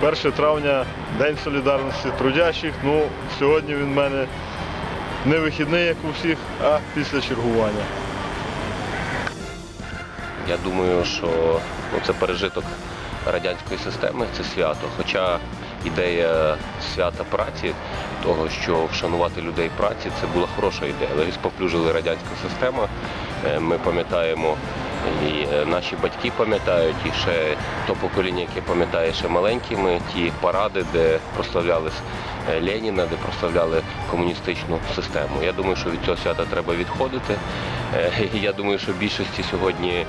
Перше травня День солідарності трудящих. Ну, сьогодні він в мене не вихідний, як у всіх, а після чергування. Я думаю, що ну, це пережиток радянської системи, це свято. Хоча ідея свята праці, того, що вшанувати людей праці, це була хороша ідея. Але споплюжили радянська система. Е, Ми пам'ятаємо, і е, наші батьки пам'ятають, і ще то покоління, яке пам'ятає ще маленькими, ті паради, де прославлялись е, Леніна, де прославляли комуністичну систему. Я думаю, що від цього свята треба відходити. Е, Я думаю, що більшості сьогодні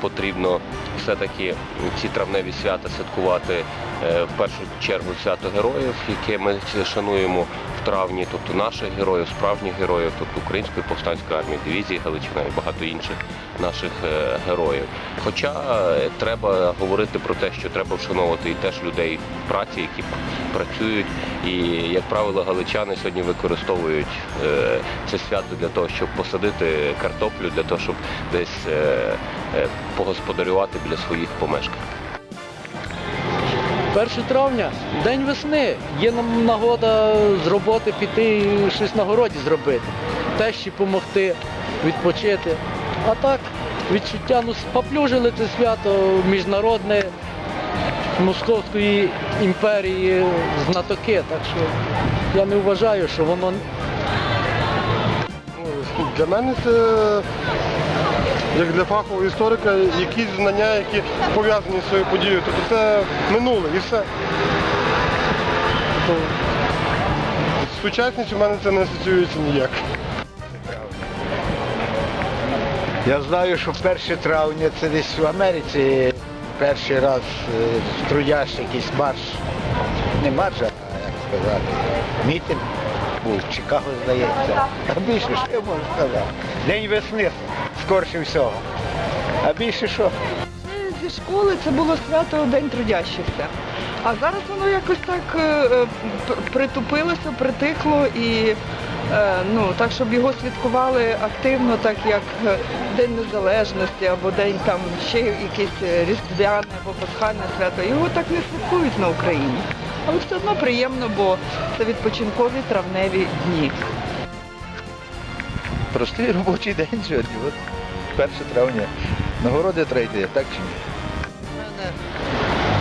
потрібно все-таки ці травневі свята святкувати в першу чергу свято героїв, яке ми шануємо травні, тобто наших героїв, справжніх героїв, тобто Української повстанської армії, дивізії Галичина і багато інших наших е, героїв. Хоча е, треба говорити про те, що треба вшановувати і теж людей праці, які працюють. І, як правило, галичани сьогодні використовують е, це свято для того, щоб посадити картоплю, для того, щоб десь погосподарювати біля своїх помешкань. 1 травня, день весни. Є нам нагода з роботи піти і щось на городі зробити. Тещі допомогти, відпочити. А так, відчуття, ну, споплюжили це свято міжнародне Московської імперії знатоки. Так що я не вважаю, що воно Ну, Для мене це, як для фахового історика, якісь знання, які пов'язані з цією подією. Тобто це минуле і все. Тобто, з сучасністю в мене це не асоціюється ніяк. Я знаю, що 1 травня це десь в Америці перший раз е, трудящий якийсь марш. Не марш, а як сказати, мітинг був в Чикаго, здається. А більше що я можу сказати? День весни, скорше всього. А більше що? Зі школи це було свято День трудящихся. А зараз воно якось так е, е, притупилося, притикло і е, ну, так, щоб його святкували активно, так як е, День Незалежності або День там ще якесь е, різдвяне або пасхальне свято. Його так не святкують на Україні. Але все одно приємно, бо це відпочинкові травневі дні. Простий робочий день сьогодні. От 1 травня. Нагороди третє, так чи ні?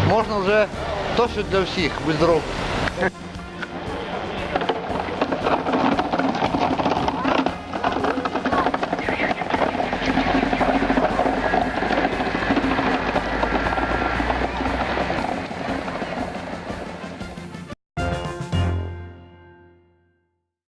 Можна вже точно для всіх, будь здоров.